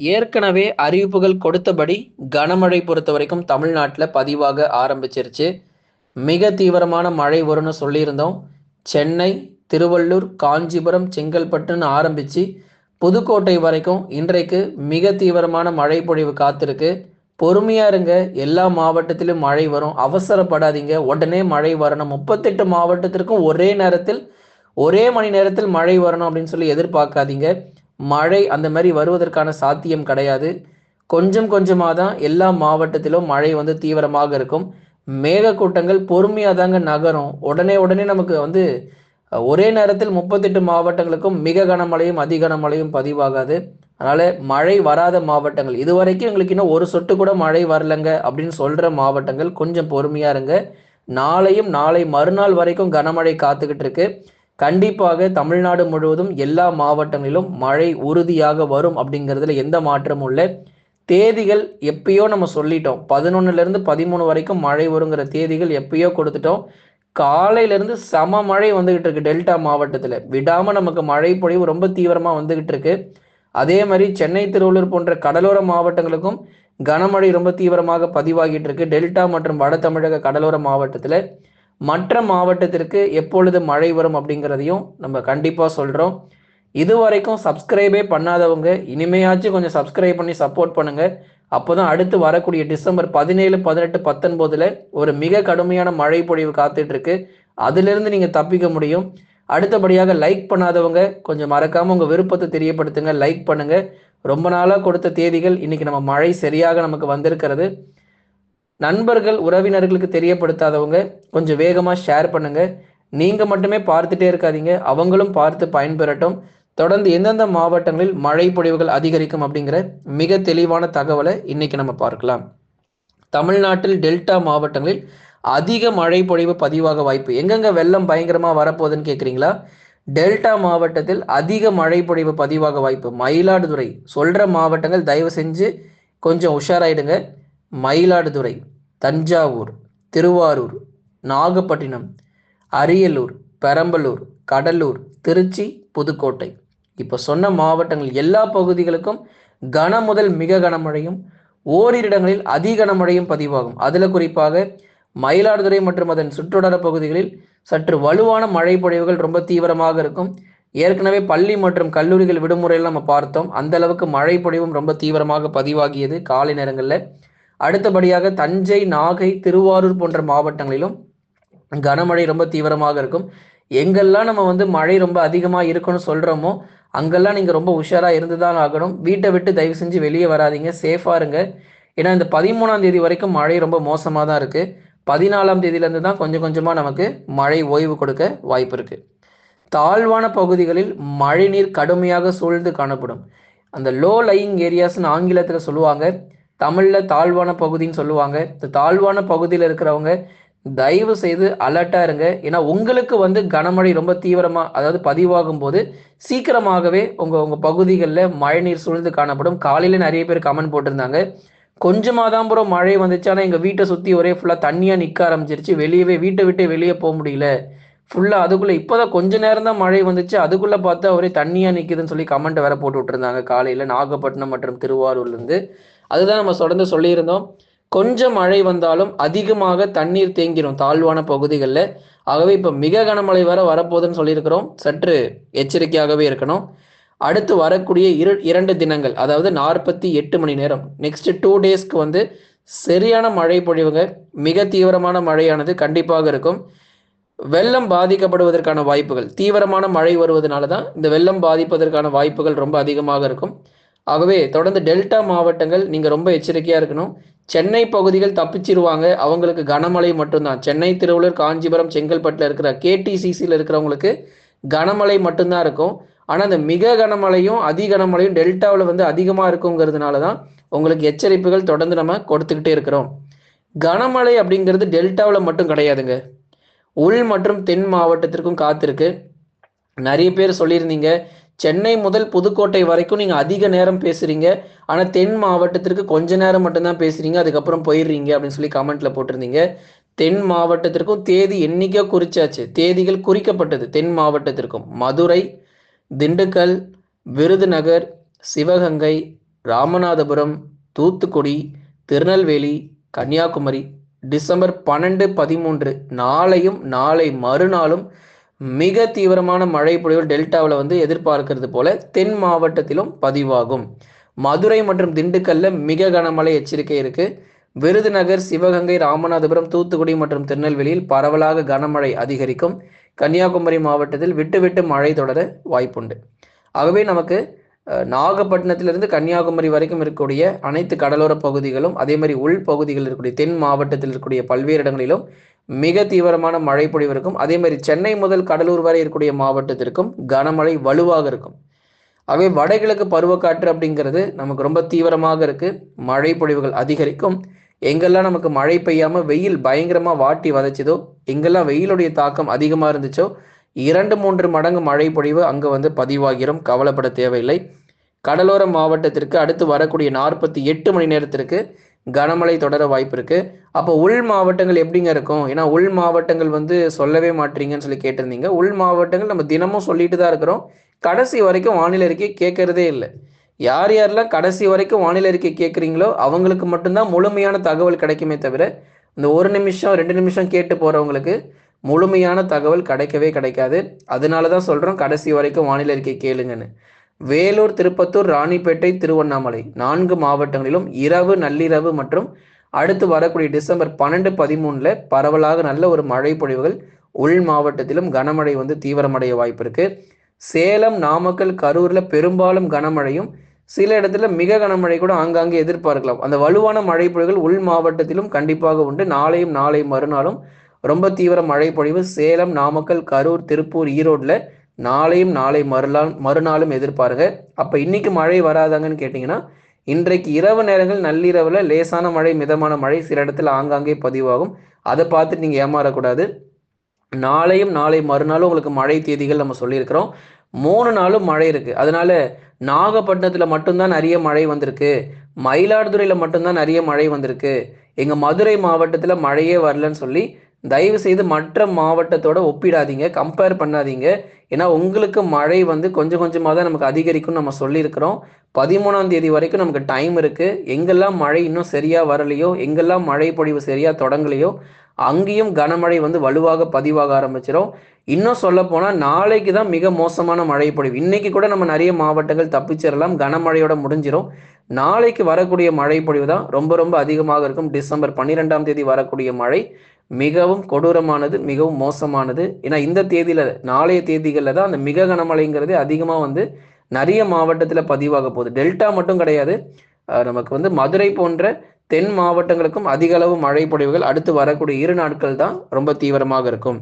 ஏற்கனவே அறிவிப்புகள் கொடுத்தபடி கனமழை பொறுத்த வரைக்கும் தமிழ்நாட்டில் பதிவாக ஆரம்பிச்சிருச்சு. மிக தீவிரமான மழை வரும்னு சொல்லியிருந்தோம். சென்னை திருவள்ளூர் காஞ்சிபுரம் செங்கல்பட்டுன்னு ஆரம்பித்து புதுக்கோட்டை வரைக்கும் இன்றைக்கு மிக தீவிரமான மழை பொழிவு காத்திருக்கு. பொறுமையாக இருங்க. எல்லா மாவட்டத்திலும் மழை வரும். அவசரப்படாதீங்க. உடனே மழை வரணும். முப்பத்தெட்டு மாவட்டத்திற்கும் ஒரே நேரத்தில் ஒரே மணி நேரத்தில் மழை வரணும் அப்படின்னு சொல்லி எதிர்பார்க்காதீங்க. மழை அந்த மாதிரி வருவதற்கான சாத்தியம் கிடையாது. கொஞ்சம் கொஞ்சமாக தான் எல்லா மாவட்டத்திலும் மழை வந்து தீவிரமாக இருக்கும். மேகக்கூட்டங்கள் பொறுமையாக தாங்க நகரும். உடனே உடனே நமக்கு வந்து ஒரே நேரத்தில் முப்பத்தெட்டு மாவட்டங்களுக்கும் மிக கனமழையும் அதி கனமழையும் பதிவாகாது. அதனால் மழை வராத மாவட்டங்கள் இதுவரைக்கும் எங்களுக்கு இன்னும் ஒரு சொட்டு கூட மழை வரலங்க அப்படின்னு சொல்கிற மாவட்டங்கள் கொஞ்சம் பொறுமையாக இருங்க. நாளையும் நாளை மறுநாள் வரைக்கும் கனமழை காத்துக்கிட்டு இருக்கு. கண்டிப்பாக தமிழ்நாடு முழுவதும் எல்லா மாவட்டங்களிலும் மழை உறுதியாக வரும் அப்படிங்கிறதுல எந்த மாற்றமும் இல்லை. தேதிகள் எப்பயோ நம்ம சொல்லிட்டோம். பதினொன்னுலேருந்து பதிமூணு வரைக்கும் மழை வருங்கிற தேதிகள் எப்பயோ கொடுத்துட்டோம். காலையிலேருந்து சம மழை வந்துகிட்டு இருக்கு டெல்டா மாவட்டத்தில். விடாமல் நமக்கு மழை பொழிவு ரொம்ப தீவிரமாக வந்துகிட்டு இருக்கு. அதே மாதிரி சென்னை திருவள்ளூர் போன்ற கடலோர மாவட்டங்களுக்கும் கனமழை ரொம்ப தீவிரமாக பதிவாகிட்டு இருக்கு. டெல்டா மற்றும் வட தமிழக கடலோர மாவட்டத்தில். மற்ற மாவட்டத்திற்கு எப்பொழுது மழை வரும் அப்படிங்கிறதையும் நம்ம கண்டிப்பாக சொல்கிறோம் இது வரைக்கும் சப்ஸ்கிரைபே பண்ணாதவங்க இனிமையாச்சும் கொஞ்சம் சப்ஸ்கிரைப் பண்ணி சப்போர்ட் பண்ணுங்க. அப்போதான் அடுத்து வரக்கூடிய டிசம்பர் பதினேழு பதினெட்டு பத்தொன்பதுல ஒரு மிக கடுமையான மழை பொழிவு காத்துட்டு இருக்கு அதிலிருந்து நீங்க தப்பிக்க முடியும். அடுத்தபடியாக லைக் பண்ணாதவங்க கொஞ்சம் மறக்காம உங்க விருப்பத்தை தெரியப்படுத்துங்க லைக் பண்ணுங்க. ரொம்ப நாளாக கொடுத்த தேதிகள் இன்னைக்கு நம்ம மழை சரியாக நமக்கு வந்திருக்கிறது. நண்பர்கள் உறவினர்களுக்கு தெரியப்படுத்தாதவங்க கொஞ்சம் வேகமாக ஷேர் பண்ணுங்க. நீங்கள் மட்டுமே பார்த்துட்டே இருக்காதீங்க. அவங்களும் பார்த்து பயன்பெறட்டும். தொடர்ந்து எந்தெந்த மாவட்டங்களில் மழை பொழிவுகள் அதிகரிக்கும் அப்படிங்கிற மிக தெளிவான தகவலை இன்னைக்கு நம்ம பார்க்கலாம். தமிழ்நாட்டில் டெல்டா மாவட்டங்களில் அதிக மழை பொழிவு பதிவாக வாய்ப்பு. எங்கெங்க வெள்ளம் பயங்கரமாக வரப்போகுதுன்னு கேட்குறீங்களா டெல்டா மாவட்டத்தில் அதிக மழை பொழிவு பதிவாக வாய்ப்பு. மயிலாடுதுறை. சொல்ற மாவட்டங்கள் தயவு செஞ்சு கொஞ்சம் உஷாராயிடுங்க. மயிலாடுதுறை தஞ்சாவூர் திருவாரூர் நாகப்பட்டினம் அரியலூர் பெரம்பலூர் கடலூர் திருச்சி புதுக்கோட்டை. இப்போ சொன்ன மாவட்டங்கள் எல்லா பகுதிகளுக்கும் கன முதல் மிக கனமழையும் ஓரிரு இடங்களில் அதி கனமழையும் பதிவாகும். அதில் குறிப்பாக மயிலாடுதுறை மற்றும் அதன் சுற்றுவட்டார பகுதிகளில் சற்று வலுவான மழை பொழிவுகள் ரொம்ப தீவிரமாக இருக்கும். ஏற்கனவே பள்ளி மற்றும் கல்லூரிகள் விடுமுறையில் நம்ம பார்த்தோம். அந்த அளவுக்கு மழை பொழிவும் ரொம்ப தீவிரமாக பதிவாகியது காலை நேரங்களில். அடுத்தபடியாக தஞ்சை நாகை திருவாரூர் போன்ற மாவட்டங்களிலும் கனமழை ரொம்ப தீவிரமாக இருக்கும். எங்கெல்லாம் நம்ம வந்து மழை ரொம்ப அதிகமாக இருக்குன்னு சொல்கிறோமோ அங்கெல்லாம் நீங்கள் ரொம்ப உஷாராக இருந்து தான் ஆகணும். வீட்டை விட்டு தயவு செஞ்சு வெளியே வராதீங்க. சேஃபாக இருங்க. ஏன்னா இந்த பதிமூணாம் தேதி வரைக்கும் மழை ரொம்ப மோசமாக தான் இருக்குது பதினாலாம் தேதியிலேருந்து தான் கொஞ்சம் கொஞ்சமாக நமக்கு மழை ஓய்வு கொடுக்க வாய்ப்பு இருக்குது தாழ்வான பகுதிகளில் மழைநீர் கடுமையாக சூழ்ந்து காணப்படும். அந்த லோ லையிங் ஏரியாஸ்னு ஆங்கிலத்தில் சொல்லுவாங்க. தமிழில் தாழ்வான பகுதின்னு சொல்லுவாங்க. இந்த தாழ்வான பகுதியில் இருக்கிறவங்க தயவு செய்து அலர்ட்டாக இருங்க. ஏன்னா உங்களுக்கு வந்து கனமழை ரொம்ப தீவிரமாக அதாவது பதிவாகும் போது சீக்கிரமாகவே உங்கள் உங்கள் பகுதிகளில் மழைநீர் சூழ்ந்து காணப்படும். காலையில் நிறைய பேர் கமெண்ட் போட்டிருந்தாங்க. கொஞ்சமாக தான் மழை வந்துச்சு. ஆனால் எங்கள் வீட்டை சுற்றி ஒரே ஃபுல்லாக தண்ணியாக நிற்க ஆரம்பிச்சிருச்சு. வெளியவே வீட்டை விட்டு வெளியே போக முடியல. ஃபுல்லாக அதுக்குள்ளே இப்போதான் கொஞ்ச நேரம் தான் மழை வந்துச்சு. அதுக்குள்ளே பார்த்தா ஒரே தண்ணியாக நிற்குதுன்னு சொல்லி கமெண்ட் வேற போட்டு விட்டுருந்தாங்க. காலையில் நாகப்பட்டினம் மற்றும் திருவாரூர்லேருந்து அதுதான் நம்ம தொடர்ந்து சொல்லியிருந்தோம். கொஞ்சம் மழை வந்தாலும் அதிகமாக தண்ணீர் தேங்கிடும் தாழ்வான பகுதிகளில். ஆகவே இப்போ மிக கனமழை வர வரப்போகுதுன்னு சொல்லியிருக்கிறோம். சற்று எச்சரிக்கையாகவே இருக்கணும். அடுத்து வரக்கூடிய இரு இரண்டு தினங்கள் அதாவது நாற்பத்தி எட்டு மணி நேரம். நெக்ஸ்ட் டூ டேஸ்க்கு வந்து சரியான மழை பொழிவுங்க. மிக தீவிரமான மழையானது கண்டிப்பாக இருக்கும். வெள்ளம் பாதிக்கப்படுவதற்கான வாய்ப்புகள் தீவிரமான மழை வருவதனால தான் இந்த வெள்ளம் பாதிப்பதற்கான வாய்ப்புகள் ரொம்ப அதிகமாக இருக்கும். ஆகவே தொடர்ந்து டெல்டா மாவட்டங்கள் நீங்கள் ரொம்ப எச்சரிக்கையாக இருக்கணும். சென்னை பகுதிகள் தப்பிச்சிருவாங்க. அவங்களுக்கு கனமழை மட்டும்தான். சென்னை திருவள்ளூர் காஞ்சிபுரம் செங்கல்பட்டில் இருக்கிற கேடிசிசியில் இருக்கிறவங்களுக்கு கனமழை மட்டும்தான் இருக்கும். ஆனால் அந்த மிக கனமழையும் அதி கனமழையும் டெல்டாவில் வந்து அதிகமாக இருக்குங்கிறதுனால தான் உங்களுக்கு எச்சரிப்புகள் தொடர்ந்து நம்ம கொடுத்துக்கிட்டே இருக்கிறோம். கனமழை அப்படிங்கிறது டெல்டாவில் மட்டும் கிடையாதுங்க. உள் மற்றும் தென் மாவட்டத்திற்கும் காத்திருக்கு. நிறைய பேர் சொல்லியிருந்தீங்க. சென்னை முதல் புதுக்கோட்டை வரைக்கும் நீங்க அதிக நேரம் பேசுறீங்க. ஆனா தென் மாவட்டத்திற்கு கொஞ்ச நேரம் மட்டும்தான் பேசுறீங்க. அதுக்கப்புறம் போயிடுறீங்க அப்படின்னு சொல்லி கமெண்ட்ல போட்டிருந்தீங்க. தென் மாவட்டத்திற்கும் தேதி எண்ணிக்கையோ குறிச்சாச்சு. தேதிகள் குறிக்கப்பட்டது தென் மாவட்டத்திற்கும். மதுரை திண்டுக்கல் விருதுநகர் சிவகங்கை ராமநாதபுரம் தூத்துக்குடி திருநெல்வேலி கன்னியாகுமரி டிசம்பர் பன்னெண்டு பதிமூன்று நாளையும் நாளை மறுநாளும் மிக தீவிரமான மழை பொழிவு டெல்டாவில் வந்து எதிர்பார்க்கிறது போல தென் மாவட்டத்திலும் பதிவாகும். மதுரை மற்றும் திண்டுக்கல்ல மிக கனமழை எச்சரிக்கை இருக்கு. விருதுநகர் சிவகங்கை ராமநாதபுரம் தூத்துக்குடி மற்றும் திருநெல்வேலியில் பரவலாக கனமழை அதிகரிக்கும். கன்னியாகுமரி மாவட்டத்தில் விட்டு விட்டு மழை தொடர வாய்ப்புண்டு. ஆகவே நமக்கு நாகப்பட்டினத்திலிருந்து கன்னியாகுமரி வரைக்கும் இருக்கக்கூடிய அனைத்து கடலோர பகுதிகளும் அதே மாதிரி உள் பகுதிகளில் இருக்கக்கூடிய தென் மாவட்டத்தில் இருக்கக்கூடிய பல்வேறு இடங்களிலும் மிக தீவிரமான மழை பொழிவு இருக்கும். அதே மாதிரி சென்னை முதல் கடலூர் வரை இருக்கக்கூடிய மாவட்டத்திற்கும் கனமழை வலுவாக இருக்கும். ஆகவே வடகிழக்கு பருவக்காற்று அப்படிங்கிறது நமக்கு ரொம்ப தீவிரமாக இருக்கு. மழை பொழிவுகள் அதிகரிக்கும். எங்கெல்லாம் நமக்கு மழை பெய்யாம வெயில் பயங்கரமா வாட்டி வதச்சதோ எங்கெல்லாம் வெயிலுடைய தாக்கம் அதிகமா இருந்துச்சோ இரண்டு மூன்று மடங்கு மழை பொழிவு அங்க வந்து பதிவாகிறோம் கவலைப்பட தேவையில்லை. கடலோர மாவட்டத்திற்கு அடுத்து வரக்கூடிய நாற்பத்தி எட்டு மணி நேரத்திற்கு கனமழை தொடர வாய்ப்பு இருக்கு. அப்போ உள் மாவட்டங்கள் எப்படிங்க இருக்கும்? ஏன்னா உள் மாவட்டங்கள் வந்து சொல்லவே மாட்டீங்கன்னு சொல்லி கேட்டிருந்தீங்க. உள் மாவட்டங்கள் நம்ம தினமும் சொல்லிட்டு தான் இருக்கிறோம். கடைசி வரைக்கும் வானிலை அறிக்கை கேட்கறதே இல்லை. யார் யாரெல்லாம் கடைசி வரைக்கும் வானிலை அறிக்கை கேட்குறீங்களோ அவங்களுக்கு மட்டும்தான் முழுமையான தகவல் கிடைக்குமே தவிர இந்த ஒரு நிமிஷம் ரெண்டு நிமிஷம் கேட்டு போகிறவங்களுக்கு முழுமையான தகவல் கிடைக்கவே கிடைக்காது. அதனால தான் சொல்கிறோம் கடைசி வரைக்கும் வானிலை அறிக்கை கேளுங்கன்னு. வேலூர் திருப்பத்தூர் ராணிப்பேட்டை திருவண்ணாமலை. நான்கு மாவட்டங்களிலும் இரவு நள்ளிரவு மற்றும் அடுத்து வரக்கூடிய டிசம்பர் பன்னெண்டு பதிமூணில் பரவலாக நல்ல ஒரு மழை பொழிவுகள் உள் மாவட்டத்திலும் கனமழை வந்து தீவிரமடைய வாய்ப்பு இருக்கு. சேலம் நாமக்கல் கரூரில் பெரும்பாலும் கனமழையும் சில இடத்துல மிக கனமழை கூட ஆங்காங்கே எதிர்பார்க்கலாம். அந்த வலுவான மழை பொழிவுகள் உள் மாவட்டத்திலும் கண்டிப்பாக உண்டு. நாளையும் நாளை மறுநாளும் ரொம்ப தீவிர மழை பொழிவு சேலம் நாமக்கல் கரூர் திருப்பூர் ஈரோட்டில் நாளையும் நாளை மறுநாள் மறுநாளும் எதிர்பாருங்க. அப்போ இன்னைக்கு மழை வராதாங்கன்னு கேட்டிங்கன்னா இன்றைக்கு இரவு நேரங்கள் நள்ளிரவில் லேசான மழை மிதமான மழை சில இடத்துல ஆங்காங்கே பதிவாகும். அதை பார்த்துட்டு நீங்கள் ஏமாறக்கூடாது. நாளையும் நாளை மறுநாளும் உங்களுக்கு மழை தேதிகள் நம்ம சொல்லியிருக்கிறோம். மூணு நாளும் மழை இருக்குது அதனால நாகப்பட்டினத்தில் மட்டும்தான் நிறைய மழை வந்திருக்கு. மயிலாடுதுறையில் மட்டும்தான் நிறைய மழை வந்திருக்கு. எங்கள் மதுரை மாவட்டத்தில் மழையே வரலன்னு சொல்லி தயவு செய்து மற்ற மாவட்டத்தோட ஒப்பிடாதீங்க கம்பேர் பண்ணாதீங்க. ஏன்னா உங்களுக்கு மழை வந்து கொஞ்சம் கொஞ்சமாக தான் நமக்கு அதிகரிக்கும்னு நம்ம சொல்லியிருக்கிறோம். பதிமூணாம் தேதி வரைக்கும் நமக்கு டைம் இருக்குது எங்கெல்லாம் மழை இன்னும் சரியாக வரலையோ எங்கெல்லாம் மழை பொழிவு சரியாக தொடங்கலையோ அங்கேயும் கனமழை வந்து வலுவாக பதிவாக ஆரம்பிச்சிடும் இன்னும் சொல்ல போனால் நாளைக்கு தான் மிக மோசமான மழை பொழிவு. இன்னைக்கு கூட நம்ம நிறைய மாவட்டங்கள் தப்பிச்சிடலாம் கனமழையோட முடிஞ்சிடும் நாளைக்கு வரக்கூடிய மழை பொழிவு தான் ரொம்ப ரொம்ப அதிகமாக இருக்கும். டிசம்பர் பன்னிரெண்டாம் தேதி வரக்கூடிய மழை. மிகவும் கொடூரமானது மிகவும் மோசமானது. ஏன்னா இந்த தேதியில நாளைய தேதிகளில் தான் அந்த மிக கனமழைங்கிறது அதிகமாக வந்து நிறைய மாவட்டத்தில் பதிவாக போகுது. டெல்டா மட்டும் கிடையாது. நமக்கு வந்து மதுரை போன்ற தென் மாவட்டங்களுக்கும் அதிக அளவு மழை பொழிவுகள் அடுத்து வரக்கூடிய இரு நாட்கள் தான் ரொம்ப தீவிரமாக இருக்கும்.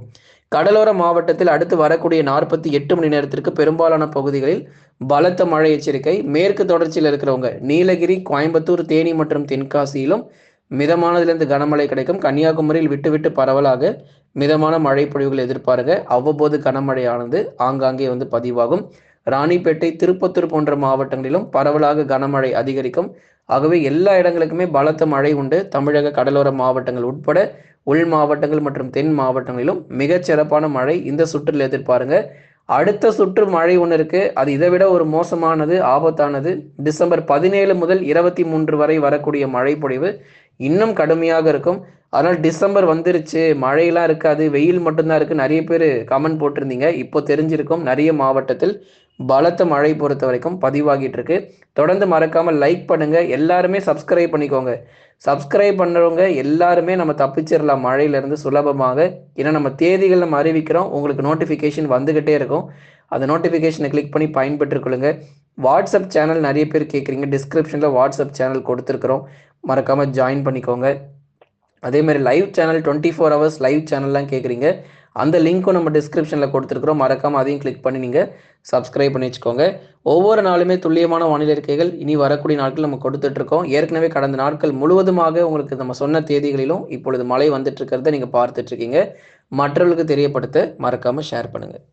கடலோர மாவட்டத்தில் அடுத்து வரக்கூடிய நாற்பத்தி எட்டு மணி நேரத்திற்கு பெரும்பாலான பகுதிகளில் பலத்த மழை எச்சரிக்கை. மேற்கு தொடர்ச்சியில் இருக்கிறவங்க நீலகிரி கோயம்புத்தூர் தேனி மற்றும் தென்காசியிலும் மிதமானதிலிருந்து கனமழை கிடைக்கும். கன்னியாகுமரியில் விட்டு விட்டு பரவலாக மிதமான மழை பொழிவுகள் எதிர்பாருங்க. அவ்வப்போது கனமழையானது ஆங்காங்கே வந்து பதிவாகும். ராணிப்பேட்டை திருப்பத்தூர் போன்ற மாவட்டங்களிலும் பரவலாக கனமழை அதிகரிக்கும். ஆகவே எல்லா இடங்களுக்குமே பலத்த மழை உண்டு. தமிழக கடலோர மாவட்டங்கள் உட்பட உள் மாவட்டங்கள் மற்றும் தென் மாவட்டங்களிலும் மிகச் சிறப்பான மழை இந்த சுற்றில் எதிர்பாருங்க. அடுத்த சுற்று மழை ஒன்று இருக்கு. அது இதை விட ஒரு மோசமானது ஆபத்தானது. டிசம்பர் பதினேழு முதல் இருபத்தி மூன்று வரை வரக்கூடிய மழை பொழிவு. இன்னும் கடுமையாக இருக்கும். அதனால் டிசம்பர் வந்துருச்சு. மழையெல்லாம் இருக்காது. வெயில் மட்டும்தான் இருக்கு. நிறைய பேர் கமெண்ட் போட்டிருந்தீங்க. இப்போ தெரிஞ்சிருக்கும். நிறைய மாவட்டத்தில் பலத்த மழை பொறுத்த வரைக்கும் பதிவாகிட்டு இருக்கு. தொடர்ந்து மறக்காமல் லைக் பண்ணுங்க. எல்லாருமே சப்ஸ்கிரைப் பண்ணிக்கோங்க. சப்ஸ்கிரைப் பண்ணுறவங்க எல்லாருமே நம்ம தப்பிச்சிடலாம். மழையிலேருந்து சுலபமாக. ஏன்னா நம்ம தேதிகள் நம்ம அறிவிக்கிறோம். உங்களுக்கு நோட்டிஃபிகேஷன் வந்துக்கிட்டே இருக்கும். அந்த நோட்டிஃபிகேஷனை கிளிக் பண்ணி பயன்பெற்றுக்கொள்ளுங்க வாட்ஸ்அப் சேனல் நிறைய பேர் கேட்குறீங்க. டிஸ்கிரிப்ஷனில் வாட்ஸ்அப் சேனல் கொடுத்துருக்குறோம். மறக்காமல் ஜாயின் பண்ணிக்கோங்க. அதே மாதிரி live channel twenty four hours live சேனல்லாம் கேட்குறீங்க அந்த லிங்க்கும் நம்ம டிஸ்கிரிப்ஷனில் கொடுத்துருக்குறோம். மறக்காமல் அதையும் கிளிக் பண்ணி நீங்கள் சப்ஸ்கிரைப் பண்ணி வச்சுக்கோங்க. ஒவ்வொரு நாளுமே துல்லியமான வானிலை இருக்கைகள் இனி வரக்கூடிய நாட்கள் நம்ம கொடுத்துட்ருக்கோம் ஏற்கனவே கடந்த நாட்கள் முழுவதுமாக உங்களுக்கு நம்ம சொன்ன தேதிகளிலும் இப்பொழுது மழை வந்துட்டு இருக்கிறத நீங்கள் பார்த்துட்ருக்கீங்க மற்றவர்களுக்கு தெரியப்படுத்த மறக்காமல் ஷேர் பண்ணுங்கள்